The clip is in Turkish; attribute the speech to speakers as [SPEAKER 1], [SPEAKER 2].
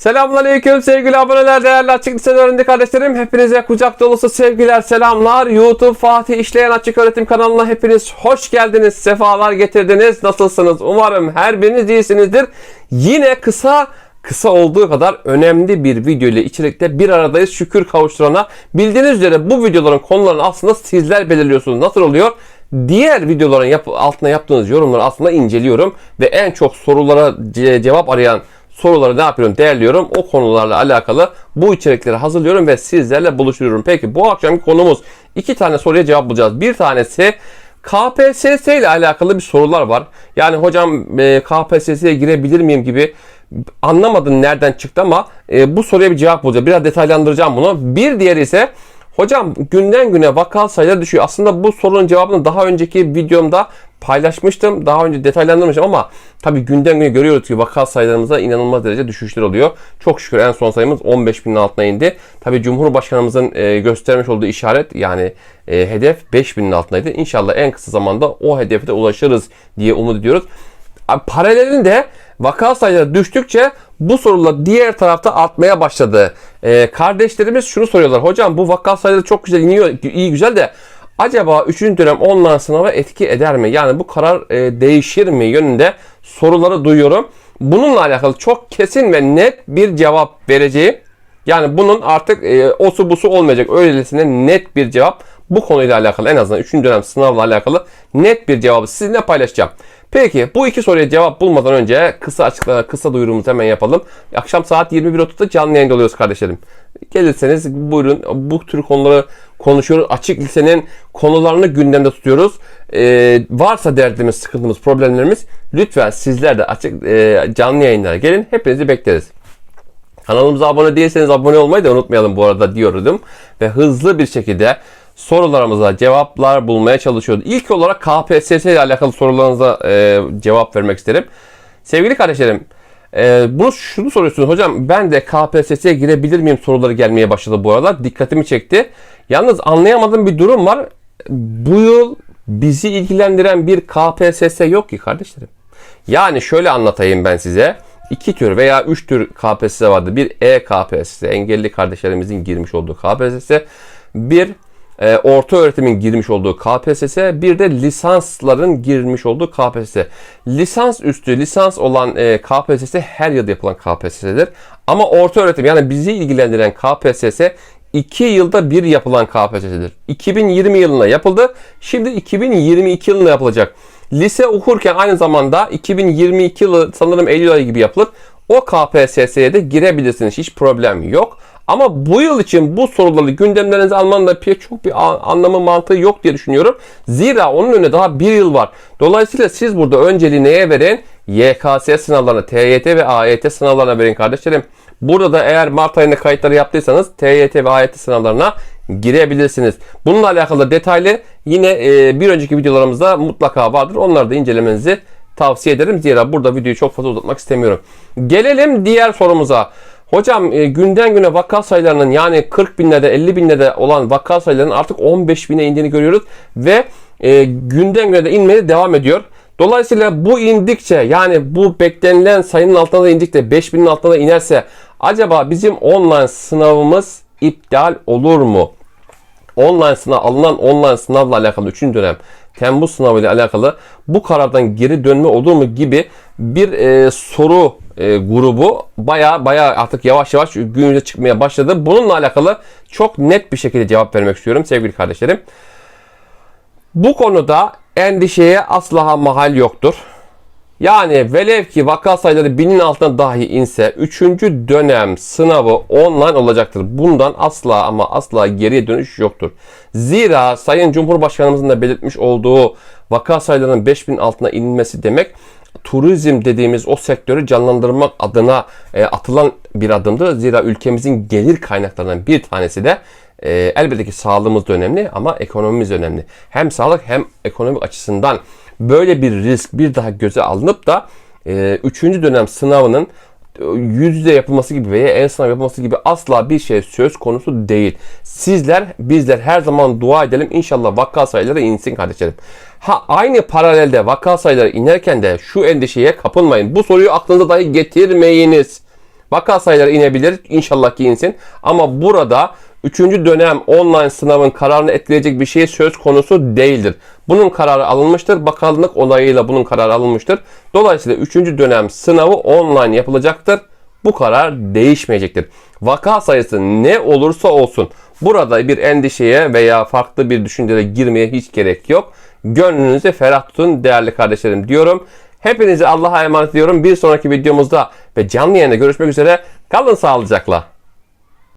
[SPEAKER 1] Selamünaleyküm sevgili aboneler, değerli açık lise öğrenci kardeşlerim. Hepinize kucak dolusu sevgiler, selamlar. YouTube Fatih İşleyen Açık Öğretim kanalına hepiniz hoş geldiniz, sefalar getirdiniz. Nasılsınız? Umarım her biriniz iyisinizdir. Yine kısa kısa olduğu kadar önemli bir video ile içerikte bir aradayız. Şükür kavuşturana. Bildiğiniz üzere bu videoların konularını aslında sizler belirliyorsunuz. Nasıl oluyor? Diğer videoların yap altına yaptığınız yorumları aslında inceliyorum ve en çok sorulara ce- cevap arayan soruları ne yapıyorum? Değerliyorum. O konularla alakalı bu içerikleri hazırlıyorum ve sizlerle buluşturuyorum. Peki bu akşamki konumuz iki tane soruya cevap bulacağız. Bir tanesi KPSS ile alakalı bir sorular var. Yani hocam e, KPSS'ye girebilir miyim gibi anlamadım nereden çıktı ama e, bu soruya bir cevap bulacağım. Biraz detaylandıracağım bunu. Bir diğeri ise Hocam günden güne vaka sayıları düşüyor. Aslında bu sorunun cevabını daha önceki videomda paylaşmıştım. Daha önce detaylandırmıştım ama tabii günden güne görüyoruz ki vaka sayılarımızda inanılmaz derece düşüşler oluyor. Çok şükür en son sayımız 15 binin altına indi. Tabii Cumhurbaşkanımızın e, göstermiş olduğu işaret yani e, hedef 5 binin altındaydı. İnşallah en kısa zamanda o hedefe de ulaşırız diye umut ediyoruz. Abi Paralelinde vaka sayıları düştükçe bu sorular diğer tarafta artmaya başladı. Ee, kardeşlerimiz şunu soruyorlar. Hocam bu vaka sayıları çok güzel iniyor. iyi güzel de acaba 3. dönem online sınava etki eder mi? Yani bu karar e, değişir mi yönünde soruları duyuyorum. Bununla alakalı çok kesin ve net bir cevap vereceğim. Yani bunun artık e, osu busu olmayacak. Öylesine net bir cevap bu konuyla alakalı en azından 3. dönem sınavla alakalı net bir cevabı sizinle paylaşacağım. Peki bu iki soruya cevap bulmadan önce kısa açıklama, kısa duyurumuzu hemen yapalım. Akşam saat 21.30'da canlı yayında oluyoruz kardeşlerim. Gelirseniz buyurun bu tür konuları konuşuyoruz. Açık lisenin konularını gündemde tutuyoruz. Ee, varsa derdimiz, sıkıntımız, problemlerimiz lütfen sizler de açık e, canlı yayınlara gelin. Hepinizi bekleriz. Kanalımıza abone değilseniz abone olmayı da unutmayalım bu arada diyordum. Ve hızlı bir şekilde sorularımıza cevaplar bulmaya çalışıyoruz. İlk olarak KPSS ile alakalı sorularınıza e, cevap vermek isterim. Sevgili kardeşlerim, e, bunu şunu soruyorsunuz hocam ben de KPSS'ye girebilir miyim soruları gelmeye başladı bu aralar. Dikkatimi çekti. Yalnız anlayamadığım bir durum var. Bu yıl bizi ilgilendiren bir KPSS yok ki kardeşlerim. Yani şöyle anlatayım ben size. İki tür veya üç tür KPSS vardı. Bir E-KPSS, engelli kardeşlerimizin girmiş olduğu KPSS. Bir e, orta öğretimin girmiş olduğu KPSS, bir de lisansların girmiş olduğu KPSS. Lisans üstü, lisans olan e, KPSS her yıl yapılan KPSS'dir. Ama orta öğretim yani bizi ilgilendiren KPSS 2 yılda bir yapılan KPSS'dir. 2020 yılında yapıldı. Şimdi 2022 yılında yapılacak. Lise okurken aynı zamanda 2022 yılı sanırım Eylül ayı gibi yapılır. O KPSS'ye de girebilirsiniz. Hiç problem yok. Ama bu yıl için bu soruları gündemlerinize almanın da pek çok bir anlamı mantığı yok diye düşünüyorum. Zira onun önüne daha bir yıl var. Dolayısıyla siz burada önceliği neye verin? YKS sınavlarına, TYT ve AYT sınavlarına verin kardeşlerim. Burada da eğer Mart ayında kayıtları yaptıysanız TYT ve AYT sınavlarına girebilirsiniz. Bununla alakalı detaylı yine bir önceki videolarımızda mutlaka vardır. Onları da incelemenizi tavsiye ederim. Zira burada videoyu çok fazla uzatmak istemiyorum. Gelelim diğer sorumuza. Hocam e, günden güne vaka sayılarının yani 40 binlerde 50 binlerde olan vaka sayılarının artık 15 bine indiğini görüyoruz. Ve e, günden güne de inmeye devam ediyor. Dolayısıyla bu indikçe yani bu beklenilen sayının altına da indikçe 5000'in altına da inerse acaba bizim online sınavımız iptal olur mu? Online sınav alınan online sınavla alakalı 3. dönem Temmuz sınavı ile alakalı bu karardan geri dönme olur mu gibi bir e, soru e, grubu baya baya artık yavaş yavaş gün yüze çıkmaya başladı. Bununla alakalı çok net bir şekilde cevap vermek istiyorum sevgili kardeşlerim. Bu konuda endişeye asla mahal yoktur. Yani velev ki vaka sayıları binin altına dahi inse 3. dönem sınavı online olacaktır. Bundan asla ama asla geriye dönüş yoktur. Zira Sayın Cumhurbaşkanımızın da belirtmiş olduğu vaka sayılarının 5000 altına inmesi demek turizm dediğimiz o sektörü canlandırmak adına e, atılan bir adımdı. Zira ülkemizin gelir kaynaklarından bir tanesi de e, elbette ki sağlığımız da önemli ama ekonomimiz önemli. Hem sağlık hem ekonomik açısından böyle bir risk bir daha göze alınıp da 3. dönem sınavının e, yüz yüze yapılması gibi veya el sınav yapılması gibi asla bir şey söz konusu değil. Sizler, bizler her zaman dua edelim. İnşallah vaka sayıları insin kardeşlerim. Ha aynı paralelde vaka sayıları inerken de şu endişeye kapılmayın. Bu soruyu aklınıza dahi getirmeyiniz. Vaka sayıları inebilir. İnşallah ki insin. Ama burada 3. dönem online sınavın kararını etkileyecek bir şey söz konusu değildir. Bunun kararı alınmıştır. Bakanlık onayıyla bunun kararı alınmıştır. Dolayısıyla 3. dönem sınavı online yapılacaktır. Bu karar değişmeyecektir. Vaka sayısı ne olursa olsun burada bir endişeye veya farklı bir düşünceye girmeye hiç gerek yok. Gönlünüzü ferah tutun değerli kardeşlerim diyorum. Hepinizi Allah'a emanet ediyorum. Bir sonraki videomuzda ve canlı yayında görüşmek üzere. Kalın sağlıcakla.